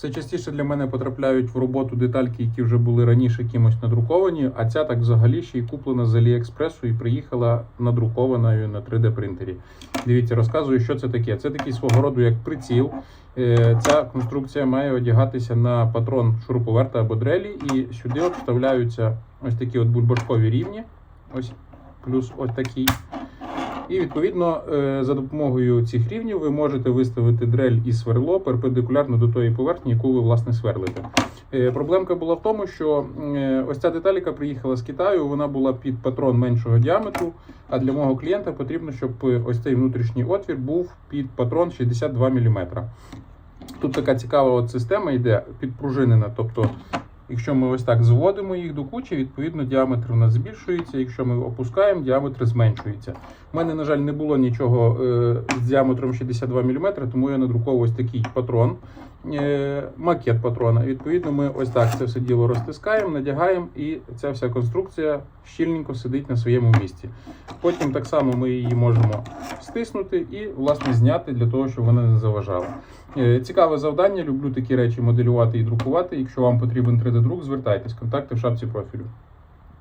Все частіше для мене потрапляють в роботу детальки, які вже були раніше кимось надруковані, а ця так взагалі ще й куплена з Аліекспресу і приїхала надрукованою на 3D принтері. Дивіться, розказую, що це таке. Це такий свого роду як приціл. Е, Ця конструкція має одягатися на патрон шуруповерта або дрелі, і сюди от вставляються ось такі от бульбашкові рівні. Ось плюс ось такий. І відповідно е, за допомогою цих рівнів ви можете виставити дрель і сверло перпендикулярно до тої поверхні, яку ви власне сверлите. Е, Проблемка була в тому, що е, ось ця деталь, яка приїхала з Китаю, вона була під патрон меншого діаметру. А для мого клієнта потрібно, щоб ось цей внутрішній отвір був під патрон 62 мм. Тут така цікава от система йде підпружинена. Тобто, якщо ми ось так зводимо їх до кучі, відповідно діаметр у нас збільшується. Якщо ми опускаємо, діаметр зменшується. У мене, на жаль, не було нічого е, з діаметром 62 мм, тому я надруковував ось такий патрон, е, макет патрона. Відповідно, ми ось так це все діло розтискаємо, надягаємо, і ця вся конструкція щільненько сидить на своєму місці. Потім так само ми її можемо стиснути і власне зняти для того, щоб вона не заважала. Е, Цікаве завдання. Люблю такі речі моделювати і друкувати. Якщо вам потрібен 3D-друк, звертайтесь. Контакти в шапці профілю.